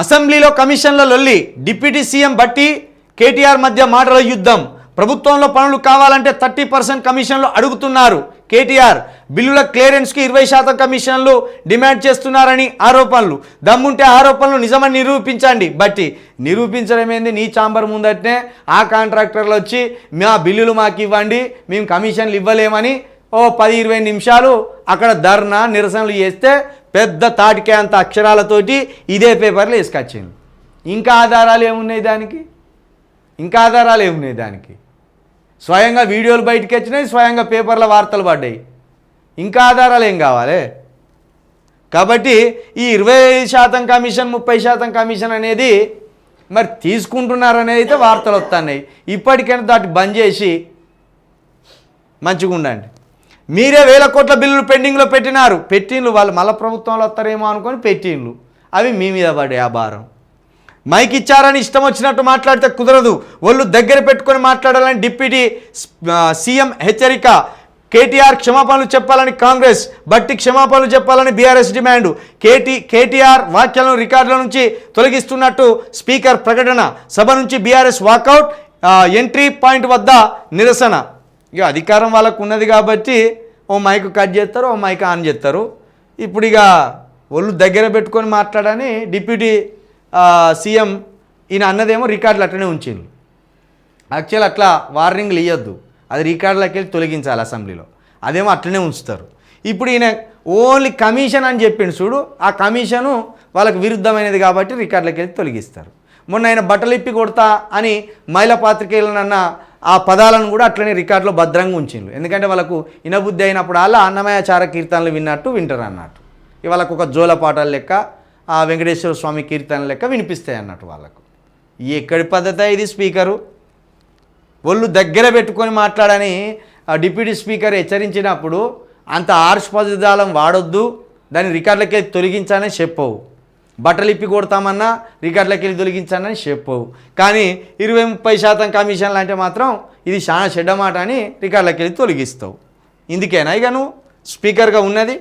అసెంబ్లీలో కమిషన్ల లొల్లి డిప్యూటీ సీఎం బట్టి కేటీఆర్ మధ్య మాటల యుద్ధం. ప్రభుత్వంలో పనులు కావాలంటే థర్టీ పర్సెంట్ కమిషన్లు అడుగుతున్నారు. కేటీఆర్ బిల్లుల క్లియరెన్స్కి ఇరవై శాతం కమిషన్లు డిమాండ్ చేస్తున్నారని ఆరోపణలు. దమ్ముంటే ఆరోపణలు నిజమని నిరూపించండి. బట్టి నిరూపించడం ఏంది? నీ చాంబర్ ముందటనే ఆ కాంట్రాక్టర్లు వచ్చి మా బిల్లులు మాకు ఇవ్వండి మేము కమిషన్లు ఇవ్వలేమని ఓ పది ఇరవై నిమిషాలు అక్కడ ధర్నా నిరసనలు చేస్తే పెద్ద తాటికే అంత అక్షరాలతోటి ఇదే పేపర్లో వేసుకొచ్చింది. ఇంకా ఆధారాలు ఏమున్నాయి దానికి? ఇంకా ఆధారాలు ఏమున్నాయి దానికి? స్వయంగా వీడియోలు బయటకు వచ్చినాయి స్వయంగా పేపర్ల వార్తలు పడ్డాయి. ఇంకా ఆధారాలు ఏం కావాలి? కాబట్టి ఈ ఇరవై శాతం కమిషన్ ముప్పై శాతం కమిషన్ అనేది మరి తీసుకుంటున్నారనేది అయితే వార్తలు వస్తున్నాయి. ఇప్పటికైనా దాటి బంద్ చేసి మంచిగా ఉండండి మీరే వేల కోట్ల బిల్లులు పెండింగ్లో పెట్టినారు. పెట్టిండ్లు వాళ్ళు మళ్ళీ ప్రభుత్వంలో వస్తారేమో అనుకొని పెట్టిండ్లు. అవి మీ మీద పడే ఆ భారం మైక్ ఇచ్చారని ఇష్టం వచ్చినట్టు మాట్లాడితే కుదరదు. ఒళ్ళు దగ్గర పెట్టుకొని మాట్లాడాలని డిప్యూటీ సీఎం హెచ్చరిక. కేటీఆర్ క్షమాపణలు చెప్పాలని కాంగ్రెస్ బట్టి క్షమాపణలు చెప్పాలని బీఆర్ఎస్ డిమాండ్. కేటీ కేటీఆర్ వాక్యాలను రికార్డుల నుంచి తొలగిస్తున్నట్టు స్పీకర్ ప్రకటన. సభ నుంచి బీఆర్ఎస్ వాకౌట్ ఎంట్రీ పాయింట్ వద్ద నిరసన. ఇక అధికారం వాళ్ళకు ఉన్నది కాబట్టి ఓ మైక్ కట్ చేస్తారు ఓ మైక్ ఆన్ చేస్తారు. ఇప్పుడు ఇక ఒళ్ళు దగ్గర పెట్టుకొని మాట్లాడని డిప్యూటీ సీఎం ఈయన అన్నదేమో రికార్డులు అట్లనే ఉంచిండు. యాక్చువల్ అట్లా వార్నింగ్లు ఇవ్వద్దు అది రికార్డులకి వెళ్ళి తొలగించాలి అసెంబ్లీలో. అదేమో అట్లనే ఉంచుతారు. ఇప్పుడు ఈయన ఓన్లీ కమిషన్ అని చెప్పిండు చూడు ఆ కమిషను వాళ్ళకి విరుద్ధమైనది కాబట్టి రికార్డులకి వెళ్ళి తొలగిస్తారు. మొన్న ఆయన బట్టలు ఇప్పి కొడతా అని మహిళా పాత్రికేయులనన్న ఆ పదాలను కూడా అట్లనే రికార్డులో భద్రంగా ఉంచిండ్రు. ఎందుకంటే వాళ్ళకు ఇనబుద్ధి అయినప్పుడు అలా అన్నమయాచార కీర్తనలు విన్నట్టు వింటారు అన్నట్టు. వాళ్ళకు ఒక జోల పాటల లెక్క ఆ వెంకటేశ్వర స్వామి కీర్తనలు లెక్క వినిపిస్తాయి అన్నట్టు వాళ్ళకు. ఎక్కడి పద్ధతి ఇది స్పీకరు? ఒళ్ళు దగ్గర పెట్టుకొని మాట్లాడని డిప్యూటీ స్పీకర్ హెచ్చరించినప్పుడు అంత ఆర్ష్ పదజాలం వాడొద్దు దాన్ని రికార్డులకి తొలగించాలని చెప్పవు. బట్టలు ఇప్పి కొడతామన్నా రికార్డులకి వెళ్ళి తొలగించానని చెప్పవు. కానీ ఇరవై ముప్పై శాతం కమిషన్లు అంటే మాత్రం ఇది చాలా చెడ్డ మాట అని రికార్డులకి వెళ్ళి తొలగిస్తావు. ఇందుకేనా ఇక నువ్వు? స్పీకర్గా ఉన్నది?